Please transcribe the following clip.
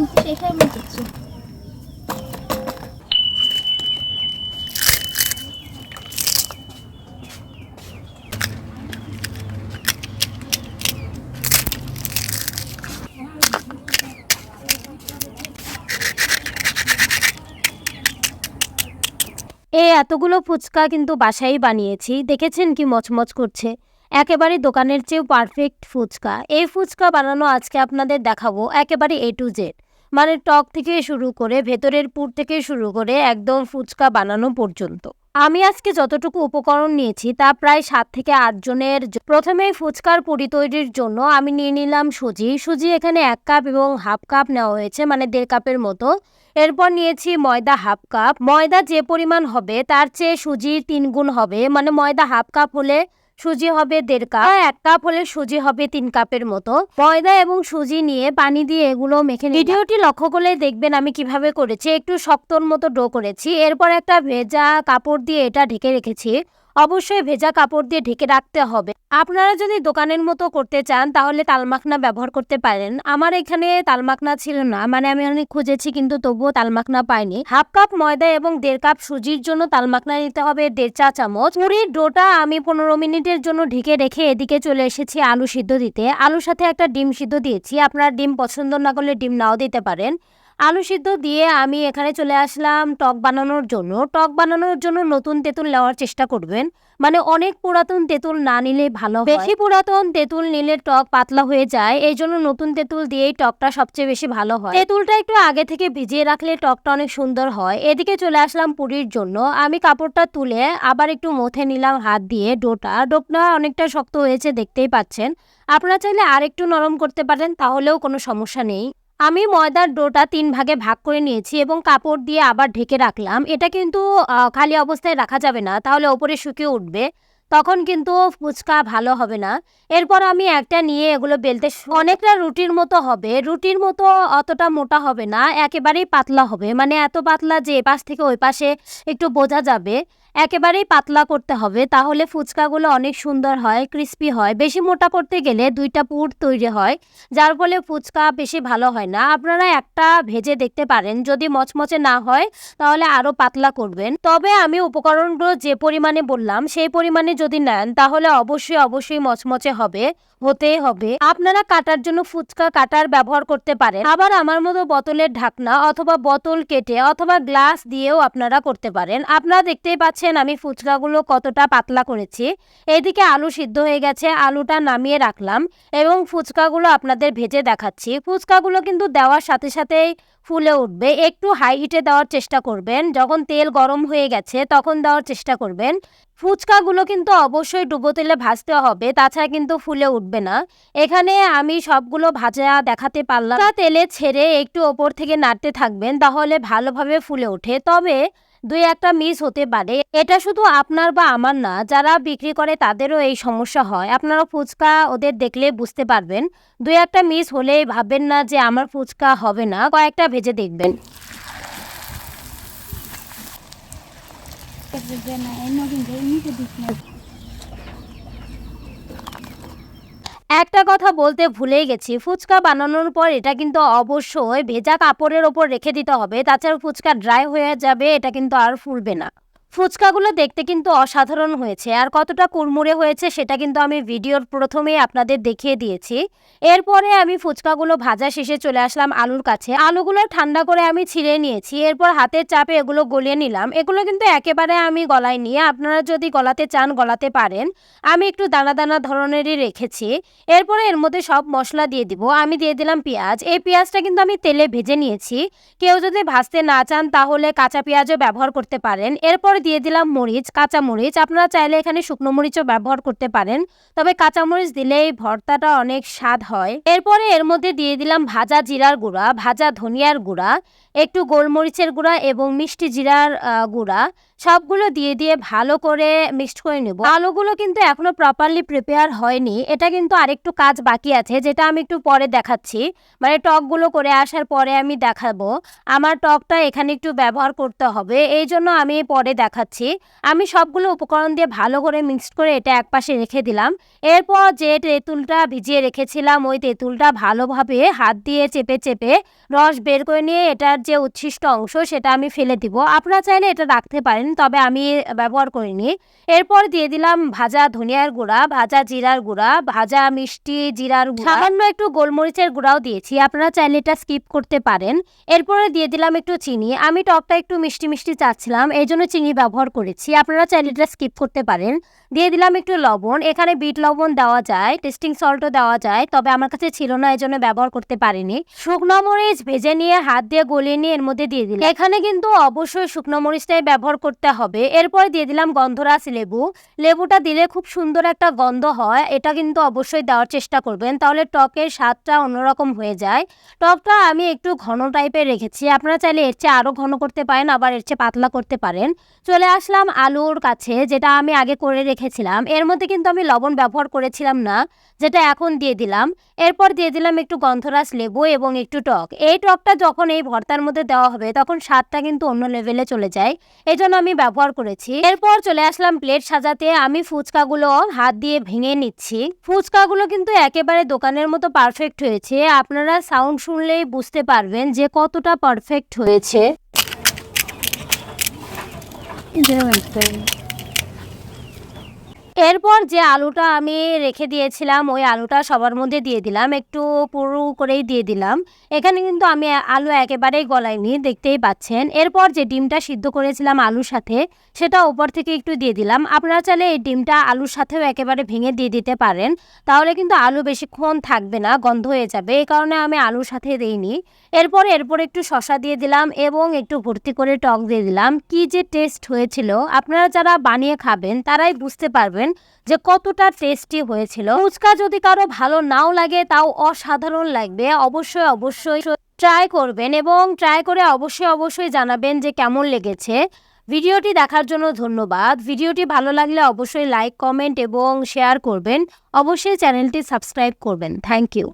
মতো হচ্ছে। এই এতগুলো ফুচকা কিন্তু বাসায় বানিয়েছি, দেখেছেন কি মচমচ করছে? একেবারে দোকানের চেয়েও পারফেক্ট ফুচকা। এই ফুচকা বানানো আজকে আপনাদের দেখাবো, একেবারে এ টু জেড মানে টক থেকে শুরু করে ভেতরের পুর থেকে শুরু করে একদম ফুচকা বানানো পর্যন্ত। আমি আজকে যতটুকু উপকরণ নিয়েছি তা প্রায় সাত থেকে আট জনের প্রথমে ফুচকার পুরি তৈরির জন্য আমি নিয়ে নিলাম সুজি। সুজি এখানে এক কাপ এবং হাফ কাপ নেওয়া হয়েছে মানে দেড় কাপের মতো। এরপর নিয়েছি ময়দা হাফ কাপ। ময়দা যে পরিমাণ হবে তার চেয়ে সুজি তিন গুণ হবে মানে ময়দা হাফ কাপ হলে সুজি হবে দেড় কাপ। এক কাপ হলে সুজি হবে তিন কাপের মতো। ময়দা এবং সুজি নিয়ে পানি দিয়ে এগুলো মেখে ভিডিওটি লক্ষ্য করলে দেখবেন আমি কীভাবে করেছি। একটু শক্তর মতো ডো করেছি। এরপর একটা ভেজা কাপড় দিয়ে এটা ঢেকে রেখেছি। অবশ্যই ভেজা কাপড় দিয়ে ঢেকে রাখতে হবে। আপনারা যদি দোকানের মতো করতে চান, তাহলে তালমাখনা ব্যবহার করতে পারেন। আমার এখানে তালমাখনা ছিল না মানে আমি অনেক খুঁজেছি, কিন্তু তবুও তালমাখনা পাইনি। হাফ কাপ ময়দা এবং দেড় কাপ সুজির জন্য তালমাখনা নিতে হবে দেড় চা চামচ। পুরির ডোটা আমি পনেরো মিনিটের জন্য ঢেকে রেখে এদিকে চলে এসেছি আলু সিদ্ধ দিতে। আলুর সাথে একটা ডিম সিদ্ধ দিয়েছি। আপনারা ডিম পছন্দ না করলে ডিম নাও দিতে পারেন। আলু সিদ্ধ দিয়ে আমি এখানে চলে আসলাম টক বানানোর জন্য। টক বানানোর জন্য নতুন তেঁতুল নেওয়ার চেষ্টা করবেন। মানে অনেক পুরাতন তেঁতুল না নিলে ভালো। বেশি পুরাতন তেঁতুল নিলে টক পাতলা হয়ে যায়। এই জন্য নতুন তেঁতুল দিয়েই টকটা সবচেয়ে বেশি ভালো হয়। তেঁতুলটা একটু আগে থেকে ভিজিয়ে রাখলে টকটা অনেক সুন্দর হয়। এদিকে চলে আসলাম পুরীর জন্য। আমি কাপড়টা তুলে আবার একটু মথে নিলাম হাত দিয়ে ডোটা। ডোটা অনেকটা শক্ত হয়েছে, দেখতেই পাচ্ছেন। আপনারা চাইলে আর একটু নরম করতে পারেন, তাহলেও কোনো সমস্যা নেই। আমি ময়দার ডোটা তিন ভাগে ভাগ করে নিয়েছি এবং কাপড় দিয়ে আবার ঢেকে রাখলাম। এটা কিন্তু খালি অবস্থায় রাখা যাবে না, তাহলে ওপরে শুকিয়ে উঠবে। তখন কিন্তু ফুচকা ভালো হবে না। এরপর আমি একটা নিয়ে এগুলো বেলতে অনেকটা রুটির মতো হবে। রুটির মতো অতটা মোটা হবে না, একেবারেই পাতলা হবে। মানে এত পাতলা যে এ পাশ থেকে ওই পাশে একটু বোঝা যাবে। একেবারেই পাতলা করতে হবে, তাহলে ফুচকাগুলো অনেক সুন্দর হয় ক্রিস্পি হয়। বেশি মোটা করতে গেলে দুইটা পুর তৈরি হয়, যার ফলে ফুচকা বেশি ভালো হয় না। আপনারা একটা ভেজে দেখতে পারেন, যদি মচমচে না হয়, তাহলে আরও পাতলা করবেন। তবে আমি উপকরণগুলো যে পরিমাণে বললাম, সেই পরিমাণে যদি নেন, তাহলে অবশ্যই অবশ্যই মচমচে হবে, হতেই হবে। আপনারা কাটার জন্য ফুচকা কাটার ব্যবহার করতে পারেন। আবার আমার মতো বোতলের ঢাকনা অথবা বোতল কেটে অথবা গ্লাস দিয়েও আপনারা করতে পারেন। আপনারা দেখতেই পাচ্ছেন আমি ফুচকাগুলো কতটা পাতলা করেছি? এদিকে আলু সিদ্ধ হয়ে গেছে, আলুটা নামিয়ে রাখলাম এবং ফুচকাগুলো আপনাদের ভেজে দেখাচ্ছি। ফুচকাগুলো কিন্তু দেওয়ার সাথে সাথেই ফুলে উঠবে। একটু হাই হিটে দেওয়ার চেষ্টা করবেন। যখন তেল গরম হয়ে গেছে, তখন দেওয়ার চেষ্টা করবেন। ফুচকাগুলো কিন্তু অবশ্যই ডুবো তেলে ভাজতে হবে, তাছাড়া কিন্তু ফুলে উঠবে না। এখানে আমি সবগুলো ভাজা দেখাতে পারলাম তেলে ছেড়ে একটু ওপর থেকে নাড়তে থাকবেন, তাহলে ভালোভাবে ফুলে ওঠে। তবে দুই একটা মিস হতে পারে। এটা শুধু আপনার বা আমার না যারা বিক্রি করে তাদেরও এই সমস্যা হয়। আপনারা ফুচকা ওদের দেখলে বুঝতে পারবেন। দুই একটা মিস হলে ভাববেন না যে আমার ফুচকা হবে না। কয়েকটা ভেজে দেখবেন। না, এই নতুন যে নিচে দিস না। একটা কথা বলতে ভুলেই গেছি। ফুচকা বানানোর পর এটা কিন্তু অবশ্যই ভেজা কাপড়ের ওপর রেখে দিতে হবে। তাছাড়া ফুচকা ড্রাই হয়ে যাবে, এটা কিন্তু আর ফুলবে না। ফুচকাগুলো দেখতে কিন্তু অসাধারণ হয়েছে। আর কতটা কুড়মুড়ে হয়েছে সেটা কিন্তু আমি ভিডিওর প্রথমেই আপনাদের দেখিয়ে দিয়েছি। এরপরে আমি ফুচকাগুলো ভাজা শেষে চলে আসলাম আলুর কাছে। আলুগুলো ঠান্ডা করে আমি ছিঁড়ে নিয়েছি। এরপর হাতের চাপে এগুলো গলিয়ে নিলাম। এগুলো কিন্তু একেবারে আমি গলায় নিয়ে আপনারা যদি গলাতে চান গলাতে পারেন। আমি একটু দানা দানা ধরনেরই রেখেছি। এরপরে এর মধ্যে সব মশলা দিয়ে দিব। আমি দিয়ে দিলাম পেঁয়াজ। এই পেঁয়াজটা কিন্তু আমি তেলে ভেজে নিয়েছি। কেউ যদি ভাজতে না চান তাহলে কাঁচা পেঁয়াজও ব্যবহার করতে পারেন। এরপর দিয়ে দিলাম মরিচ, কাঁচা মরিচ। আপনারা চাইলে এখানে শুকনো মরিচও ব্যবহার করতে পারেন। তবে কাঁচা মরিচ দিলেই ভর্তাটা অনেক স্বাদ হয়। এরপরে এর মধ্যে দিয়ে দিলাম ভাজা জিরার গুঁড়া, ভাজা ধনিয়ার গুঁড়া, একটু গোলমরিচের গুঁড়া এবং মিষ্টি জিরার গুঁড়া। সবগুলো দিয়ে দিয়ে ভালো করে মিক্সড করে নেব। আলুগুলো কিন্তু এখনও প্রপারলি প্রিপেয়ার হয়নি। এটা কিন্তু আরেকটু কাজ বাকি আছে, যেটা আমি একটু পরে দেখাচ্ছি। মানে টকগুলো করে আসার পরে আমি দেখাবো। আমার টকটা এখানে একটু ব্যবহার করতে হবে। এই জন্য আমি পরে দেখ দেখাচ্ছি। আমি সবগুলো উপকরণ দিয়ে ভালো করে মিক্সড করে এটা একপাশে রেখে দিলাম। এরপর যে তেঁতুলটা ভিজিয়ে রেখেছিলাম, ওই তেঁতুলটা ভালোভাবে হাত দিয়ে চেপে চেপে রস বের করে নিয়ে এটার যে উচ্ছিষ্ট অংশ, সেটা আমি ফেলে দিব। আপনারা চাইলে এটা রাখতে পারেন, তবে আমি ব্যবহার করিনি। এরপর দিয়ে দিলাম ভাজা ধনিয়ার গুঁড়া, ভাজা জিরার গুঁড়া, ভাজা মিষ্টি জিরার গুঁড়া। সামান্য একটু গোলমরিচের গুঁড়াও দিয়েছি, আপনারা চাইলে এটা স্কিপ করতে পারেন। এরপরে দিয়ে দিলাম একটু চিনি। আমি টকটা একটু মিষ্টি মিষ্টি চাচ্ছিলাম, এই জন্য চিনি ব্যবহার করেছি। আপনারা চাইলে এটা স্কিপ করতে পারেন। দিয়ে দিলাম একটু লবণ। এখানে বিট লবণ দেওয়া যায় টেস্টিং সল্টও দেওয়া যায়, তবে আমার কাছে ছিল না এই জন্য ব্যবহার করতে পারিনি। শুকনো মরিচ ভেজে নিয়ে হাত দিয়ে গলিয়ে নিয়ে এর মধ্যে দিয়ে দিলাম। এখানে কিন্তু অবশ্যই শুকনো মরিচটাই ব্যবহার করতে হবে। এরপর দিয়ে দিলাম গন্ধরাস লেবু। লেবুটা দিলে খুব সুন্দর একটা গন্ধ হয়। এটা কিন্তু অবশ্যই দেওয়ার চেষ্টা করবেন। তাহলে টকের স্বাদটা অন্যরকম হয়ে যায়। টকটা আমি একটু ঘন টাইপের রেখেছি। আপনারা চাইলে এর চেয়ে আরও ঘন করতে পারেন, আবার এর চেয়ে পাতলা করতে পারেন। চলে আসলাম আলুর কাছে, যেটা আমি আগে করে রেখেছিলাম। এর মধ্যে কিন্তু আমি লবণ ব্যবহার করেছিলাম না, যেটা এখন দিয়ে দিলাম। এরপর দিয়ে দিলাম একটু গন্ধরাস লেবু এবং একটু টক। এই টকটা যখন এই ভর্তার মধ্যে দেওয়া হবে, তখন স্বাদটা কিন্তু অন্য লেভেলে চলে যায়। এই জন্য আমি ব্যবহার করেছি। এরপর চলে আসলাম প্লেট সাজাতে। আমি ফুচকাগুলো হাত দিয়ে ভেঙে নিচ্ছি। ফুচকাগুলো কিন্তু একেবারে দোকানের মতো পারফেক্ট হয়েছে। আপনারা সাউন্ড শুনলেই বুঝতে পারবেন যে কতটা পারফেক্ট হয়েছে। 你觉得对 এরপর যে আলুটা আমি রেখে দিয়েছিলাম, ওই আলুটা সবার মধ্যে দিয়ে দিলাম, একটু পুরু করেই দিয়ে দিলাম। এখানে কিন্তু আমি আলু একেবারেই গলাইনি দেখতেই পাচ্ছেন। এরপর যে ডিমটা সিদ্ধ করেছিলাম আলুর সাথে, সেটা উপর থেকে একটু দিয়ে দিলাম। আপনারা চাইলে এই ডিমটা আলুর সাথেও একেবারে ভেঙে দিয়ে দিতে পারেন। তাহলে কিন্তু আলু বেশিক্ষণ থাকবে না, গন্ধ হয়ে যাবে। এই কারণে আমি আলুর সাথে দিইনি। এরপর এরপর একটু শশা দিয়ে দিলাম এবং একটু ভর্তি করে টক দিয়ে দিলাম। কি যে টেস্ট হয়েছিল, আপনারা যারা বানিয়ে খাবেন, তারাই বুঝতে পারবেন যে কতটা টেস্টি হয়েছিল। ফুচকা যদি কারও ভালো নাও লাগে, তাও অসাধারণ লাগবে। অবশ্যই অবশ্যই ট্রাই করবেন এবং ট্রাই করে অবশ্যই অবশ্যই জানাবেন যে কেমন লেগেছে। ভিডিওটি দেখার জন্য ধন্যবাদ। ভিডিওটি ভালো লাগলে অবশ্যই লাইক কমেন্ট এবং শেয়ার করবেন। অবশ্যই চ্যানেলটি সাবস্ক্রাইব করবেন। Thank you